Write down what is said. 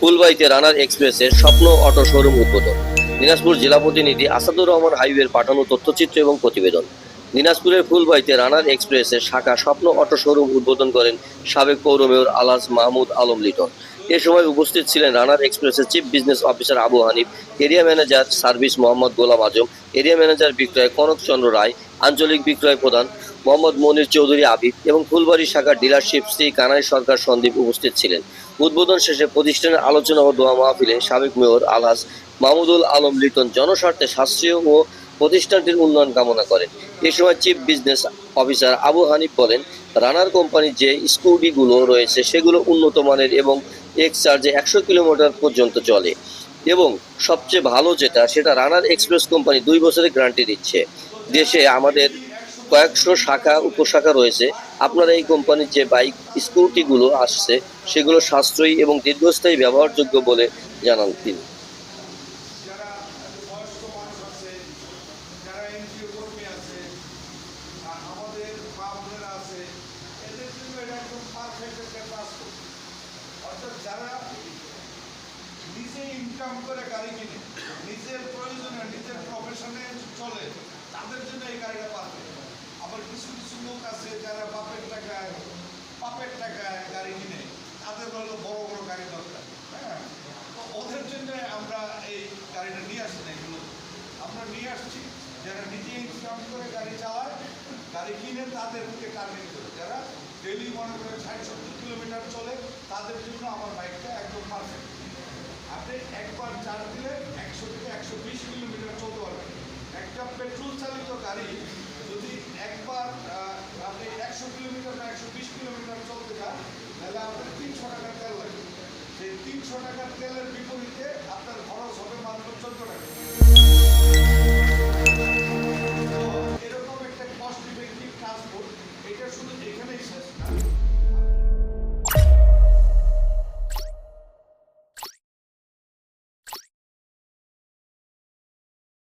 ফুলবাড়িতে রানার এক্সপ্রেসের স্বপ্ন auto showroom উদ্বোধন। দিনাজপুর জেলা প্রতিনিধি আসাদুর রহমান হাইওয়ের পাঠানো তথ্যচিত্র এবং প্রতিবেদন। দিনাজপুরের ফুলবাইতে রানার এক্সপ্রেসের শাখা স্বপ্ন অটো শোরুম উদ্বোধন করেন সাবেক পৌর মেয়র আলাস মাহমুদ আলম লিটন। এ সময় উপস্থিত ছিলেন রানার এক্সপ্রেসের chief business officer Abu Hanif, area manager service Mohammad Golam Azam, area manager বিক্রয় কনক চন্দ্র রায়, আঞ্চলিক বিক্রয় প্রধান মোহাম্মদ মনির চৌধুরী আবিদ এবং ফুলবাড়ি শাখার ডিলারশিপ শ্রী কানাই সরকার সন্দীপ উপস্থিত ছিলেন। উদ্বোধন শেষে প্রতিষ্ঠানের আলোচনা ও দোয়া মাহফিলে সাবেক মেয়র আলহাস মাহমুদুল আলম লিটন জনস্বার্থে সাশ্রয় ও প্রতিষ্ঠানটির উন্নয়ন কামনা করেন। এ সময় chief business officer Abu Hanif বলেন, রানার কোম্পানির যে স্কুটিগুলো রয়েছে সেগুলো উন্নত মানের এবং এক্স চার্জে একশো কিলোমিটার পর্যন্ত চলে। এবং সবচেয়ে ভালো যেটা, সেটা রানার এক্সপ্রেস কোম্পানি দুই বছরের গ্যারান্টি দিচ্ছে। দেশে আমাদের কয়েকশো শাখা, উপশাখা রয়েছে। আপনারা এই কোম্পানির যে বাইক, স্কুটিগুলো আসছে, সেগুলো সাশ্রয়ী এবং দীর্ঘস্থায়ী ব্যবহারযোগ্য বলে জানান তিনি যারা বয়স্ক মানুষ আছে যারা এনজিও কর্মী আছে আর আমাদের মা বোনেরা আছে এদের জন্য এটা একদম পারফেক্ট একটা কাজ করছে অর্থাৎ যারা নিজে ইনকাম করে গাড়ি কিনে, নিজের প্রয়োজনে, নিজের প্রফেশনে চলে, তাদের জন্য এই গাড়িটা পারফেক্ট আবার কিছু কিছু লোক আছে যারা বাপের টাকায় বাপের টাকায় গাড়ি কিনে, তাদের হলো বড় বড় গাড়ি দরকার। হ্যাঁ? তো ওদের জন্য আমরা এই গাড়িটা নিয়ে আসি না, এগুলো। আমরা নিয়ে আসছি, যারা নিজে ইনকাম করে গাড়ি চালায়, গাড়ি কিনে তাদেরকে টার্গেট করে। যারা ডেলি মনে করে ষাট সত্তর কিলোমিটার তাদের জন্য আমার বাইকটা একদম পারফেক্ট আপনি একবার চার্জ দিলে একশো থেকে একশো বিশ কিলোমিটার চলতে পারবেন। একটা পেট্রোল চালিত গাড়ি যদি একবার আপনি একশো কিলোমিটার বা একশো বিশ কিলোমিটার চলতে চান তাহলে আপনার তিনশো টাকার তেল লাগবে। সেই তিনশো টাকার তেলের বিপরীতে আপনার খরচ হবে মাত্র চোদ্দ টাকা। এরকম একটা কস্ট ইফেক্টিভ ট্রান্সপোর্ট এটা শুধু এখানেই শেষ না।